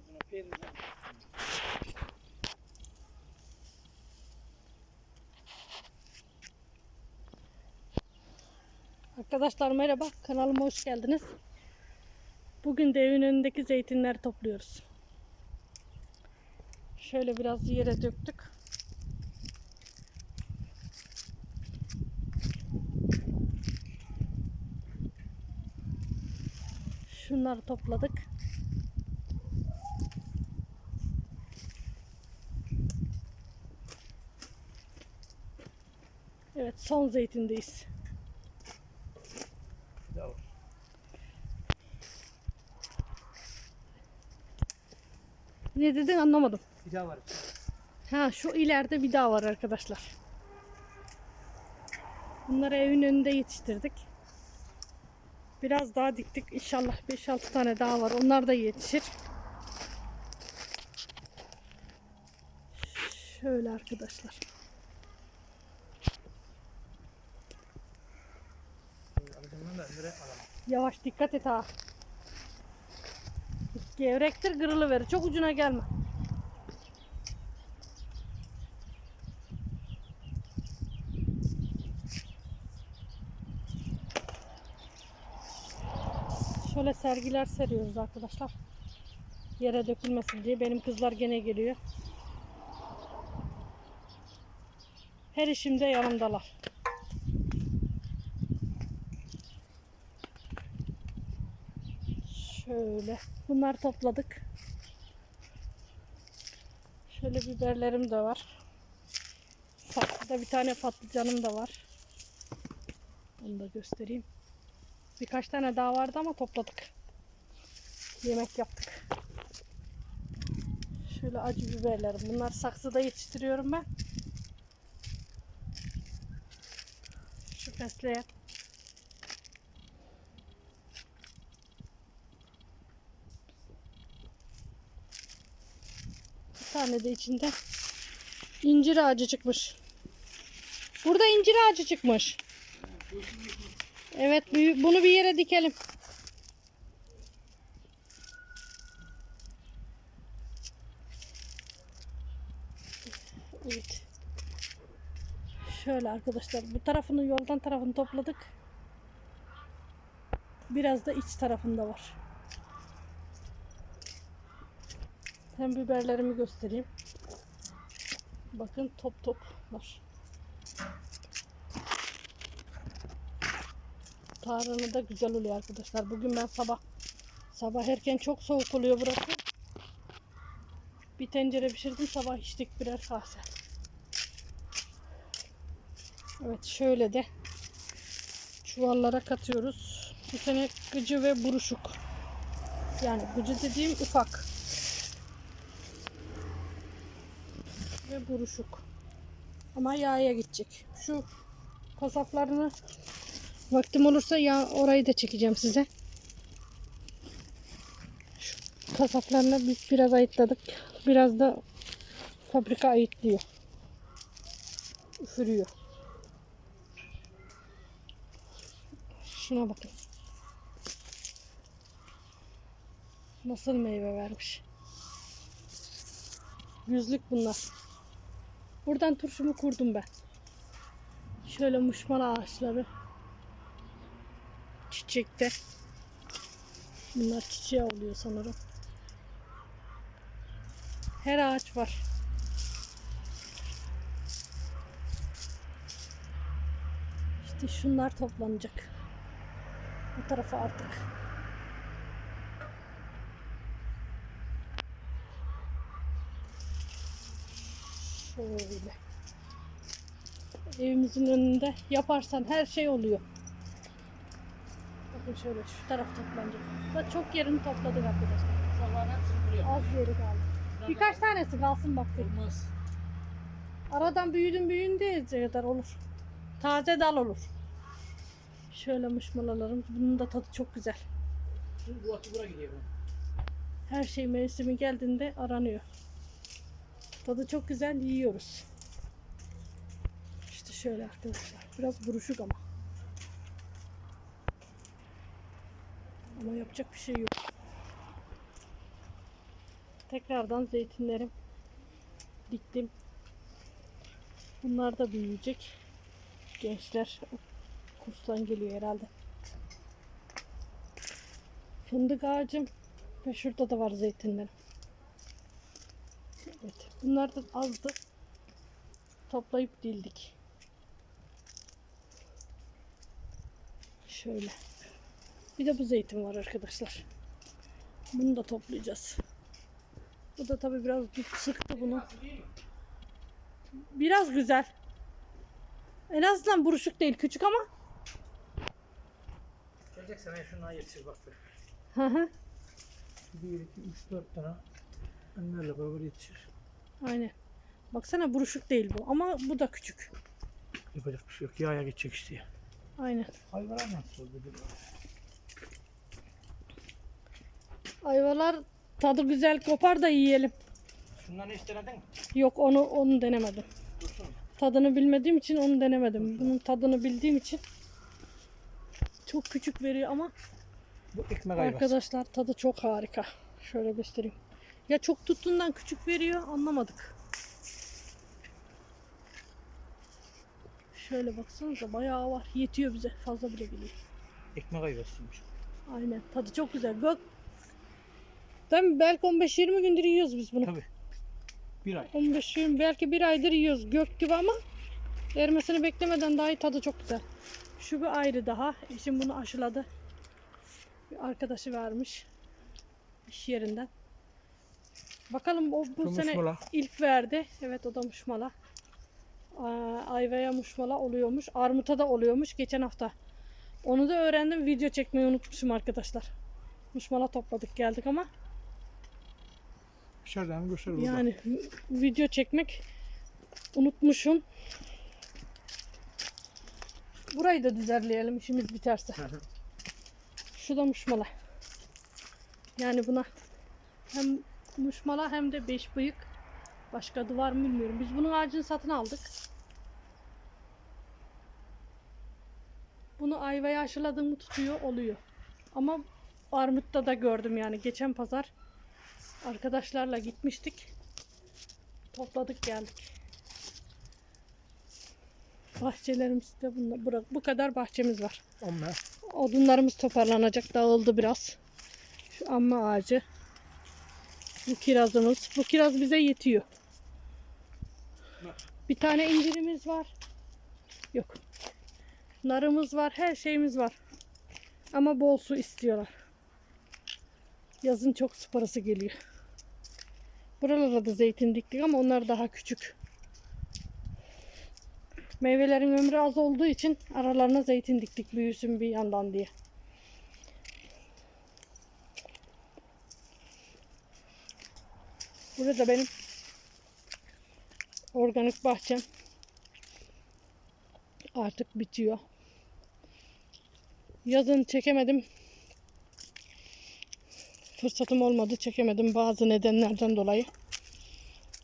borcuna periden. Arkadaşlar merhaba, kanalıma hoş geldiniz. Bugün de evin önündeki zeytinleri topluyoruz. Şöyle biraz yere döktük. Şunları topladık. Evet, son zeytindeyiz. Ne dedin anlamadım. Bir daha var. Ha şu ileride bir daha var arkadaşlar. Bunları evin önünde yetiştirdik. Biraz daha diktik. İnşallah 5-6 tane daha var. Onlar da yetişir. Şöyle arkadaşlar. Da. Yavaş dikkat et ha. Gevrektir kırılıverir. Çok ucuna gelme. Şöyle sergiler seriyoruz arkadaşlar. Yere dökülmesin diye. Benim kızlar gene geliyor. Her işimde yanımdalar. Şöyle. Bunları topladık. Şöyle biberlerim de var. Saksıda bir tane patlıcanım da var. Onu da göstereyim. Birkaç tane daha vardı ama topladık. Yemek yaptık. Şöyle acı biberlerim. Bunlar saksıda yetiştiriyorum ben. Şu fesleğen. Tane de içinde incir ağacı çıkmış. Burada incir ağacı çıkmış. Evet bunu bir yere dikelim. Evet. Şöyle arkadaşlar bu tarafını yoldan tarafını topladık. Biraz da iç tarafında var. Hem biberlerimi göstereyim. Bakın top top var. Tarhana da güzel oluyor arkadaşlar. Bugün ben sabah sabah erken çok soğuk oluyor burası. Bir tencere pişirdim sabah içtik birer kase. Evet şöyle de çuvallara katıyoruz. Bu sene gıcı ve buruşuk. Yani gıcı dediğim ufak. Ve buruşuk. Ama yağa gidecek. Şu kasaplarını vaktim olursa yağ orayı da çekeceğim size. Şu kasaplarını biz biraz ayıtladık. Biraz da fabrika ayıtlıyor. Üfürüyor. Şuna bakın. Nasıl meyve vermiş. Yüzlük bunlar. Buradan turşumu kurdum ben. Şöyle muşmala ağaçları. Çiçekte. Bunlar çiçeği oluyor sanırım. Her ağaç var. İşte şunlar toplanacak. Bu tarafa artık. Şöyle. Evimizin önünde yaparsan her şey oluyor. Bakın şöyle şu taraf toplanacak. Da çok yerini topladık arkadaşlar. Sabahın hepsini buraya. Az yeri kaldı. Birkaç tanesi kalsın bak. Olmaz. Aradan büyüdün büyüyünce kadar olur. Taze dal olur. Şöyle mışmalalarım. Bunun da tadı çok güzel. Şimdi bu atı buraya gidiyor. Her şey mevsimi geldiğinde aranıyor. Tadı çok güzel yiyoruz. İşte şöyle arkadaşlar. Biraz buruşuk ama. Ama yapacak bir şey yok. tekrardan zeytinlerim diktim. Bunlar da büyüyecek. Gençler kurstan geliyor herhalde. Fındık ağacım ve şurada da var zeytinlerim. Evet. Bunlar da azdı. Toplayıp dildik. Şöyle. Bir de bu zeytin var arkadaşlar. Bunu da toplayacağız. Bu da tabii biraz sıktı bunu. Biraz güzel. En azından buruşuk değil. Küçük ama. Gelecek sene şundan yetişir bak. Hı hı. 1, 2, 3, 4 tane önlerle beraber yetişir. Aynen. Baksana buruşuk değil bu. Ama bu da küçük. Yapacak bir şey yok. Yağya geçecek işte. ya. Aynen. Hayvanlar nasıl oldu? Ayvalar tadı güzel kopar da yiyelim. Şundan hiç denedin mi? Yok onu onu denemedim. Dursun. Tadını bilmediğim için onu denemedim. Bunun tadını bildiğim için çok küçük veriyor ama Bu ekmek ayvası. arkadaşlar tadı çok harika. Şöyle göstereyim. Ya çok tuttuğundan küçük veriyor anlamadık. Şöyle baksanıza bayağı var. Yetiyor bize. Fazla bile geliyor. Ekmek ayvasıymış. Aynen. Tadı çok güzel. Gök. Değil mi? Belki 15-20 gündür yiyoruz biz bunu. Tabii. Bir ay. 15-20 belki bir aydır yiyoruz. Gök gibi ama ermesini beklemeden dahi tadı çok güzel. Şu bir ayrı daha. Eşim bunu aşıladı. Bir arkadaşı vermiş. İş yerinden. Bakalım o bu Şu sene muşmula. ilk verdi. Evet o da muşmala. Aa, Ayvaya muşmala oluyormuş. Armuta da oluyormuş geçen hafta. Onu da öğrendim. Video çekmeyi unutmuşum arkadaşlar. Muşmala topladık geldik ama Dışarıdan göster burada. yani video çekmek unutmuşum. Burayı da düzenleyelim işimiz biterse. Hı hı. Şu da muşmala. Yani buna hem muşmala hem de beş bıyık. Başka adı var mı bilmiyorum. Biz bunun ağacını satın aldık. Bunu ayvaya aşıladığımı tutuyor oluyor. Ama armutta da gördüm yani. Geçen pazar arkadaşlarla gitmiştik. Topladık geldik. Bahçelerimizde bunlar, bura- bu kadar bahçemiz var. Amma. Odunlarımız toparlanacak. Dağıldı biraz. Şu amma ağacı. Bu kirazımız. Bu kiraz bize yetiyor. Bir tane incirimiz var. Yok. Narımız var. Her şeyimiz var. Ama bol su istiyorlar. Yazın çok su parası geliyor. Buralara da zeytin diktik ama onlar daha küçük. Meyvelerin ömrü az olduğu için aralarına zeytin diktik büyüsün bir yandan diye. Burada benim organik bahçem artık bitiyor. Yazın çekemedim. Fırsatım olmadı çekemedim bazı nedenlerden dolayı.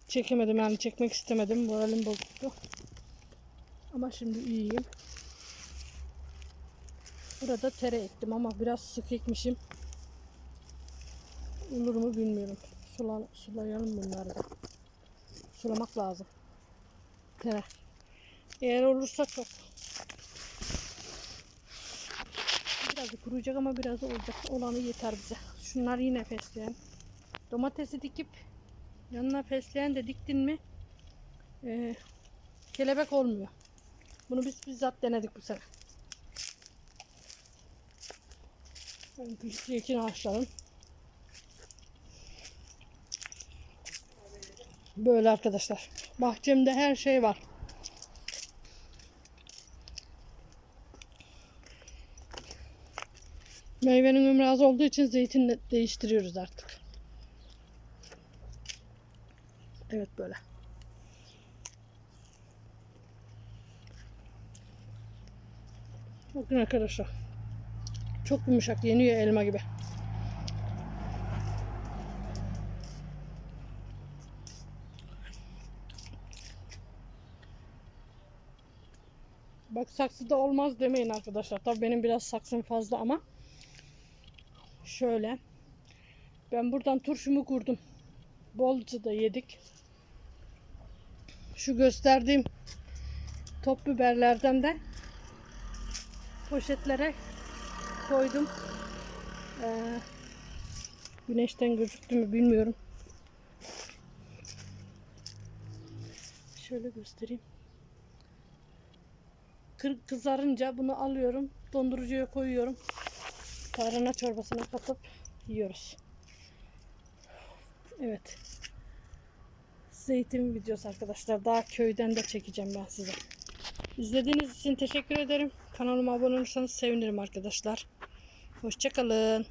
Çekemedim yani çekmek istemedim. Moralim bozuktu. Ama şimdi iyiyim. Burada tere ektim ama biraz sık ekmişim. Olur mu bilmiyorum. Sula, sulayalım bunları da. Sulamak lazım. Tere. Eğer olursa çok. Biraz kuruyacak ama biraz olacak. Olanı yeter bize. Şunlar yine fesleğen. Domatesi dikip yanına fesleğen de diktin mi eee, kelebek olmuyor. Bunu biz bizzat denedik bu sene. Ben zeytin ağaçlarım. Böyle arkadaşlar. Bahçemde her şey var. Meyvenin ömrü az olduğu için zeytin değiştiriyoruz artık. Evet böyle. Bakın arkadaşlar. Çok yumuşak yeniyor elma gibi. Bak saksıda olmaz demeyin arkadaşlar. Tabii benim biraz saksım fazla ama şöyle ben buradan turşumu kurdum. bolca da yedik. Şu gösterdiğim top biberlerden de poşetlere koydum. Ee, güneşten gözüktü mü bilmiyorum. Şöyle göstereyim. Kızarınca bunu alıyorum. Dondurucuya koyuyorum. Tarhana çorbasına katıp yiyoruz. Evet. Zeytin videosu arkadaşlar. Daha köyden de çekeceğim ben size. İzlediğiniz için teşekkür ederim. Kanalıma abone olursanız sevinirim arkadaşlar. Hoşçakalın.